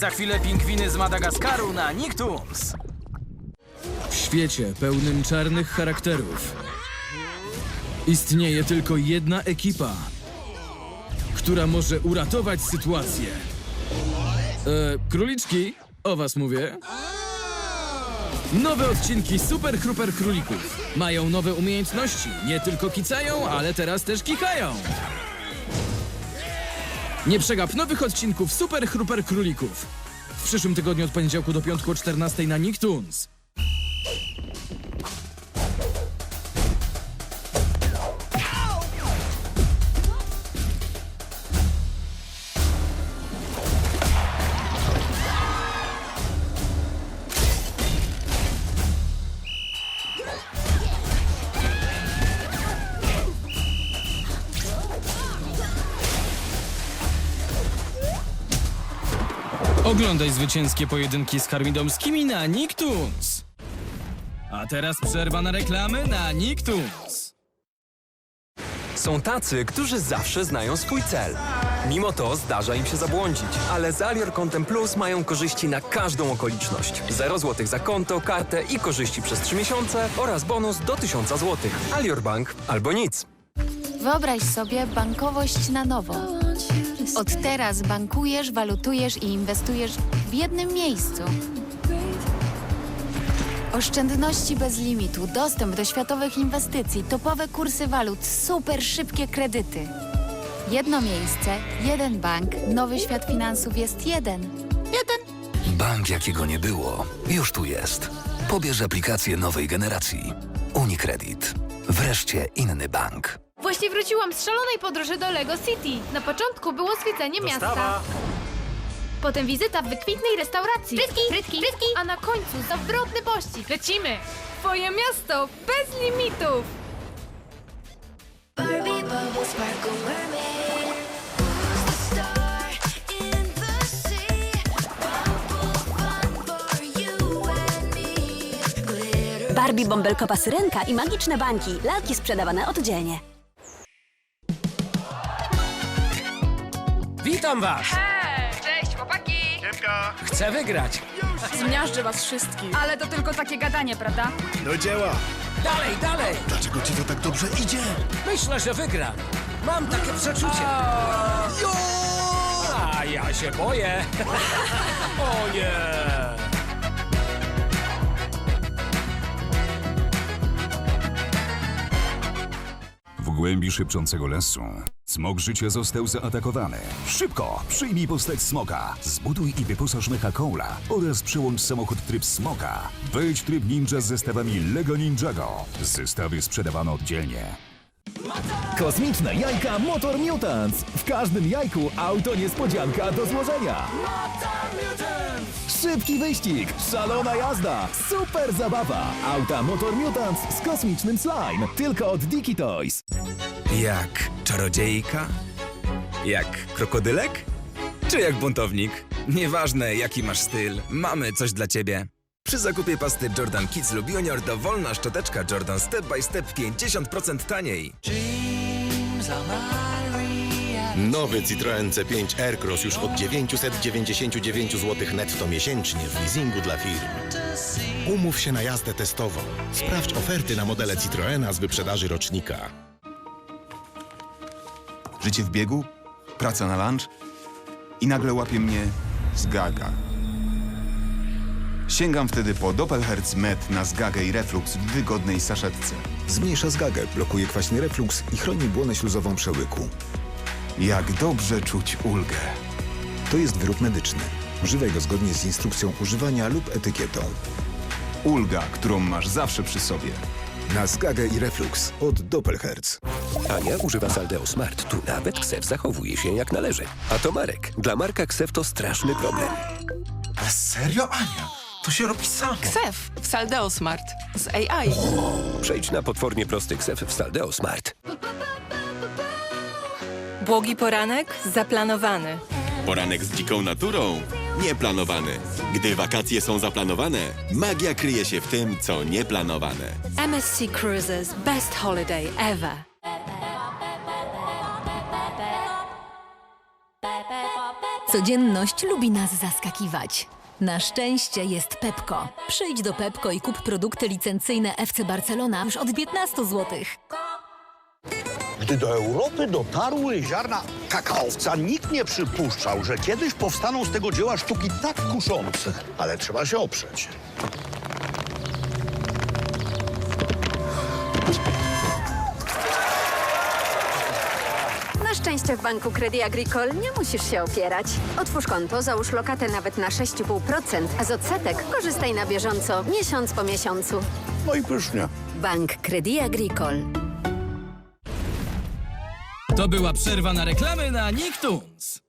Za chwilę pingwiny z Madagaskaru na Nicktoons. W świecie pełnym czarnych charakterów istnieje tylko jedna ekipa, która może uratować sytuację. E, króliczki, o was mówię. Nowe odcinki Super Hruper Królików. Mają nowe umiejętności. Nie tylko kicają, ale teraz też kikają. Nie przegap nowych odcinków Super Hruper Królików. W przyszłym tygodniu od poniedziałku do piątku o 14 na Nicktoons. Oglądaj zwycięskie pojedynki z Harmidomskimi na Nicktoons. A teraz przerwa na reklamy na Nicktoons. Są tacy, którzy zawsze znają swój cel. Mimo to zdarza im się zabłądzić, ale z Alior Kontem Plus mają korzyści na każdą okoliczność. 0 zł za konto, kartę i korzyści przez 3 miesiące oraz bonus do 1000 zł. Alior Bank albo nic. Wyobraź sobie bankowość na nowo. Od teraz bankujesz, walutujesz i inwestujesz w jednym miejscu. Oszczędności bez limitu, dostęp do światowych inwestycji, topowe kursy walut, super szybkie kredyty. Jedno miejsce, jeden bank, nowy świat finansów jest jeden. Bank, jakiego nie było, już tu jest. Pobierz aplikację nowej generacji. Unicredit. Wreszcie inny bank. Właśnie wróciłam z szalonej podróży do Lego City. Na początku było zwiedzenie miasta. Potem wizyta w wykwintnej restauracji. Frytki, frytki, frytki. A na końcu zawrotny pościg. Lecimy! Twoje miasto bez limitów! Barbie bubbles sparkle mermaid. Who's the star in the sea? Bubble fun for you and me. Glitter. Barbie bąbelkowa syrenka i magiczne bańki. Lalki sprzedawane oddzielnie. Witam was! Cześć, chłopaki! Chcę wygrać. Zmiażdżę was wszystkich. Ale to tylko takie gadanie, prawda? Do dzieła! Dalej, dalej! Dlaczego ci to tak dobrze idzie? Myślę, że wygram. Mam takie przeczucie. A ja się boję. o nie! Głębi szepczącego lasu smok życia został zaatakowany. Szybko! Przyjmij postać smoka. Zbuduj i wyposaż mecha Cola oraz przełącz samochód tryb smoka. Wejdź tryb ninja z zestawami Lego Ninjago. Zestawy sprzedawano oddzielnie. Kosmiczne jajka Motor Mutants. W każdym jajku auto niespodzianka do złożenia. Szybki wyścig, szalona jazda, super zabawa. Auta Motor Mutants z kosmicznym slime. Tylko od Diki Toys. Jak czarodziejka? Jak krokodylek? Czy jak buntownik? Nieważne jaki masz styl, mamy coś dla ciebie. Przy zakupie pasty Jordan Kids lub Junior dowolna szczoteczka Jordan Step by Step 50% taniej. Nowy Citroen C5 Aircross już od 999 zł netto miesięcznie w leasingu dla firm. Umów się na jazdę testową. Sprawdź oferty na modele Citroena z wyprzedaży rocznika. Życie w biegu, praca na lunch i nagle łapie mnie zgaga. Sięgam wtedy po Doppelherz Med na zgagę i reflux w wygodnej saszetce. Zmniejsza zgagę, blokuje kwaśny reflux i chroni błonę śluzową przełyku. Jak dobrze czuć ulgę. To jest wyrób medyczny. Używaj go zgodnie z instrukcją używania lub etykietą. Ulga, którą masz zawsze przy sobie. Na zgagę i reflux od Doppelherz. Ania używa Saldeo Smart. Tu nawet ksew zachowuje się jak należy. A to Marek. Dla Marka ksew to straszny problem. Ale serio, Ania? To się robi samo. Ksef w Saldeo Smart z AI. Przejdź na potwornie prosty ksew w Saldeo Smart. Błogi poranek zaplanowany. Poranek z dziką naturą. Nieplanowany. Gdy wakacje są zaplanowane, magia kryje się w tym, co nieplanowane. MSC Cruises Best Holiday Ever. Codzienność lubi nas zaskakiwać. Na szczęście jest Pepko. Przyjdź do Pepko i kup produkty licencyjne FC Barcelona już od 15 zł. Gdy do Europy dotarły ziarna kakaowca, nikt nie przypuszczał, że kiedyś powstaną z tego dzieła sztuki tak kuszące. Ale trzeba się oprzeć. Na szczęście w banku Credit Agricole nie musisz się opierać. Otwórz konto, załóż lokatę nawet na 6,5%, a z odsetek korzystaj na bieżąco, miesiąc po miesiącu. No i pysznie. Bank Credit Agricole. To była przerwa na reklamy na Nicktoons.